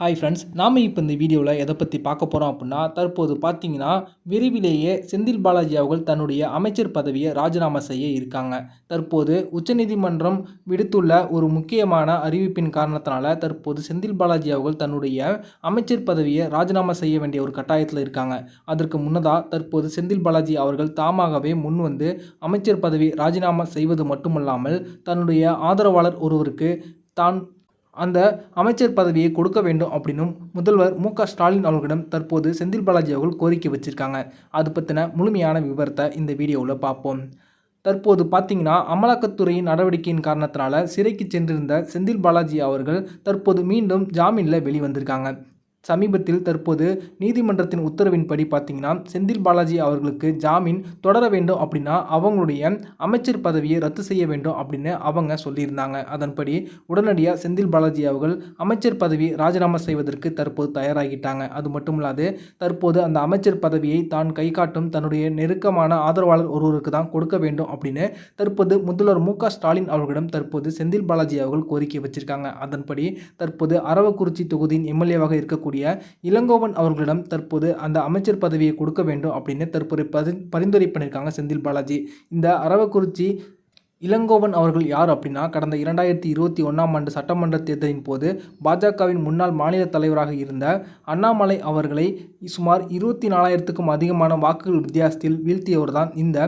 Hi friends நாம் இப்போ இந்த வீடியோவில் எதை பற்றி பார்க்க போகிறோம் அப்படின்னா தற்போது பார்த்தீங்கன்னா விரைவிலேயே செந்தில் பாலாஜி அவர்கள் தன்னுடைய அமைச்சர் பதவியை ராஜினாமா செய்ய இருக்காங்க. தற்போது உச்சநீதிமன்றம் விடுத்துள்ள ஒரு முக்கியமான அறிவிப்பின் காரணத்தினால தற்போது செந்தில் பாலாஜி அவர்கள் தன்னுடைய அமைச்சர் பதவியை ராஜினாமா செய்ய வேண்டிய ஒரு கட்டாயத்தில் இருக்காங்க. அதற்கு முன்னதாக தற்போது செந்தில் பாலாஜி அவர்கள் தாமாகவே முன் வந்து அமைச்சர் பதவி ராஜினாமா செய்வது மட்டுமல்லாமல் தன்னுடைய ஆதரவாளர் ஒருவருக்கு தான் அந்த அமைச்சர் பதவியை கொடுக்க வேண்டும் அப்படின்னும் முதல்வர் மு க ஸ்டாலின் அவர்களிடம் தற்போது செந்தில் பாலாஜி அவர்கள் கோரிக்கை வச்சிருக்காங்க. அது பற்றின முழுமையான விவரத்தை இந்த வீடியோவில் பார்ப்போம். தற்போது பார்த்தீங்கன்னா அமலாக்கத்துறையின் நடவடிக்கையின் காரணத்தினால சிறைக்கு சென்றிருந்த செந்தில் பாலாஜி அவர்கள் தற்போது மீண்டும் ஜாமீனில் வெளிவந்திருக்காங்க. சமீபத்தில் தற்போது நீதிமன்றத்தின் உத்தரவின்படி பார்த்தீங்கன்னா செந்தில் பாலாஜி அவர்களுக்கு ஜாமீன் தொடர வேண்டும் அப்படின்னா அவங்களுடைய அமைச்சர் பதவியை ரத்து செய்ய வேண்டும் அப்படின்னு அவங்க சொல்லியிருந்தாங்க. அதன்படி உடனடியாக செந்தில் பாலாஜி அவர்கள் அமைச்சர் பதவி ராஜினாமா செய்வதற்கு தற்போது தயாராகிட்டாங்க. அது மட்டும் இல்லாது தற்போது அந்த அமைச்சர் பதவியை தான் கை காட்டும் தன்னுடைய நெருக்கமான ஆதரவாளர் ஒருவருக்கு தான் கொடுக்க வேண்டும் அப்படின்னு தற்போது முதல்வர் மு ஸ்டாலின் அவர்களிடம் தற்போது செந்தில் பாலாஜி அவர்கள் கோரிக்கை வச்சிருக்காங்க. அதன்படி தற்போது அரவக்குறிச்சி தொகுதியின் எம்எல்ஏவாக இருக்கக்கூடிய இருக்கக்கூடிய இளங்கோவன் அவர்களிடம் தற்போது அந்த அமைச்சர் பதவியை கொடுக்க வேண்டும் அப்படின்னு தற்போது பதி பரிந்துரை பண்ணியிருக்காங்க செந்தில் பாலாஜி. இந்த அரவக்குறிச்சி இளங்கோவன் அவர்கள் யார் அப்படின்னா கடந்த இரண்டாயிரத்தி இருபத்தி ஒன்றாம் ஆண்டு சட்டமன்ற தேர்தலின் போது பாஜகவின் முன்னாள் மாநில தலைவராக இருந்த அண்ணாமலை அவர்களை சுமார் இருபத்தி நாலாயிரத்துக்கும் அதிகமான வாக்குகள் வித்தியாசத்தில் வீழ்த்தியவர்தான் இந்த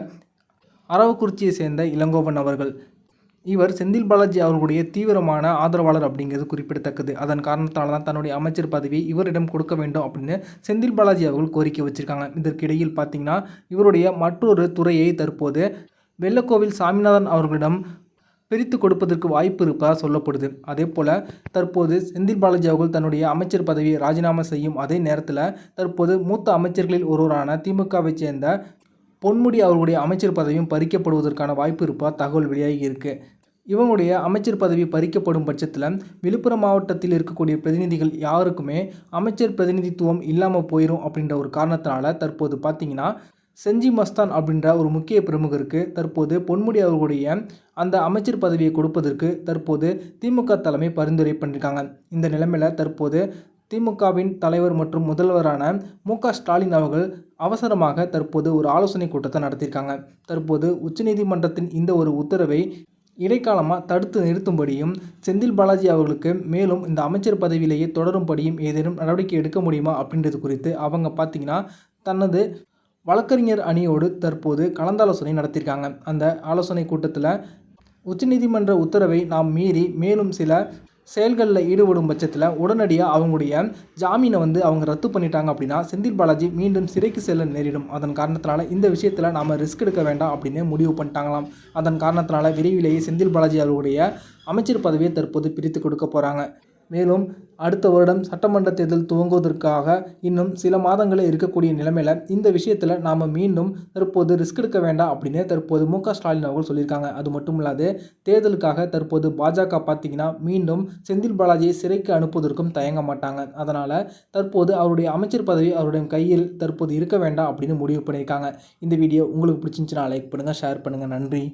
அரவக்குறிச்சியை சேர்ந்த இளங்கோவன் அவர்கள். இவர் செந்தில் பாலாஜி அவர்களுடைய தீவிரமான ஆதரவாளர் அப்படிங்கிறது குறிப்பிடத்தக்கது. அதன் காரணத்தால் தான் தன்னுடைய அமைச்சர் பதவியை இவரிடம் கொடுக்க வேண்டும் அப்படின்னு செந்தில் பாலாஜி அவர்கள் கோரிக்கை வச்சிருக்காங்க. இதற்கிடையில் பார்த்தீங்கன்னா இவருடைய மற்றொரு துறையை தற்போது வெள்ளக்கோவில் சாமிநாதன் அவர்களிடம் பிரித்து கொடுப்பதற்கு வாய்ப்பு இருப்பதாக சொல்லப்படுது. அதே போல் தற்போது செந்தில் பாலாஜி அவர்கள் தன்னுடைய அமைச்சர் பதவியை ராஜினாமா செய்யும் அதே நேரத்தில் தற்போது மூத்த அமைச்சர்களில் ஒருவரான திமுகவை சேர்ந்த பொன்முடி அவர்களுடைய அமைச்சர் பதவியும் பறிக்கப்படுவதற்கான வாய்ப்பு இருப்பதாக தகவல் வெளியாகி இருக்குது இவங்களுடைய அமைச்சர் பதவி பறிக்கப்படும் பட்சத்தில் விழுப்புரம் மாவட்டத்தில் இருக்கக்கூடிய பிரதிநிதிகள் யாருக்குமே அமைச்சர் பிரதிநிதித்துவம் இல்லாமல் போயிடும் அப்படின்ற ஒரு காரணத்தினால தற்போது பார்த்தீங்கன்னா செஞ்சி மஸ்தான் அப்படின்ற ஒரு முக்கிய பிரமுகருக்கு தற்போது பொன்முடி அவர்களுடைய அந்த அமைச்சர் பதவியை கொடுப்பதற்கு தற்போது திமுக தலைமை பரிந்துரை பண்ணியிருக்காங்க இந்த நிலைமையில் தற்போது திமுகவின் தலைவர் மற்றும் முதல்வரான மு ஸ்டாலின் அவர்கள் அவசரமாக தற்போது ஒரு ஆலோசனை கூட்டத்தை நடத்தியிருக்காங்க. தற்போது உச்சநீதிமன்றத்தின் இந்த ஒரு உத்தரவை இடைக்காலமாக தடுத்து நிறுத்தும்படியும் செந்தில் பாலாஜி அவர்களுக்கு மேலும் இந்த அமைச்சர் பதவியிலேயே தொடரும்படியும் ஏதேனும் நடவடிக்கை எடுக்க முடியுமா அப்படின்றது குறித்து அவங்க பார்த்தீங்கன்னா தனது வழக்கறிஞர் அணியோடு தற்போது கலந்தாலோசனை நடத்தியிருக்காங்க. அந்த ஆலோசனை கூட்டத்தில் உச்சநீதிமன்ற உத்தரவை நாம் மீறி மேலும் சில செயல்களில் ஈடுபடும் பட்சத்தில் உடனடியாக அவங்களுடைய ஜாமீனை வந்து அவங்க ரத்து பண்ணிட்டாங்க அப்படின்னா செந்தில் பாலாஜி மீண்டும் சிறைக்கு செல்ல நேரிடும். அதன் காரணத்தினால இந்த விஷயத்தில் நாம் ரிஸ்க் எடுக்க வேண்டாம் அப்படின்னு முடிவு பண்ணிட்டாங்களாம். அதன் காரணத்தினால விரைவிலேயே செந்தில் பாலாஜி அவர்களுடைய அமைச்சர் பதவியை தற்போது பிரித்து கொடுக்க போகிறாங்க மேலும் அடுத்த வருடம் சட்டமன்ற தேர்தல் துவங்குவதற்காக இன்னும் சில மாதங்களே இருக்கக்கூடிய நிலைமையில் இந்த விஷயத்தில் நாம் மீண்டும் தற்போது ரிஸ்க் எடுக்க வேண்டாம் அப்படின்னு தற்போது மு ஸ்டாலின் அவர்கள் சொல்லியிருக்காங்க. அது மட்டும் இல்லாது தேர்தலுக்காக தற்போது பாஜக பார்த்தீங்கன்னா மீண்டும் செந்தில் பாலாஜியை சிறைக்கு அனுப்புவதற்கும் தயங்க மாட்டாங்க. அதனால் தற்போது அவருடைய அமைச்சர் பதவி அவருடைய கையில் தற்போது இருக்க வேண்டாம் அப்படின்னு முடிவு பண்ணியிருக்காங்க. இந்த வீடியோ உங்களுக்கு பிடிச்சிருந்துச்சுன்னா லைக் பண்ணுங்கள் ஷேர் பண்ணுங்கள் நன்றி.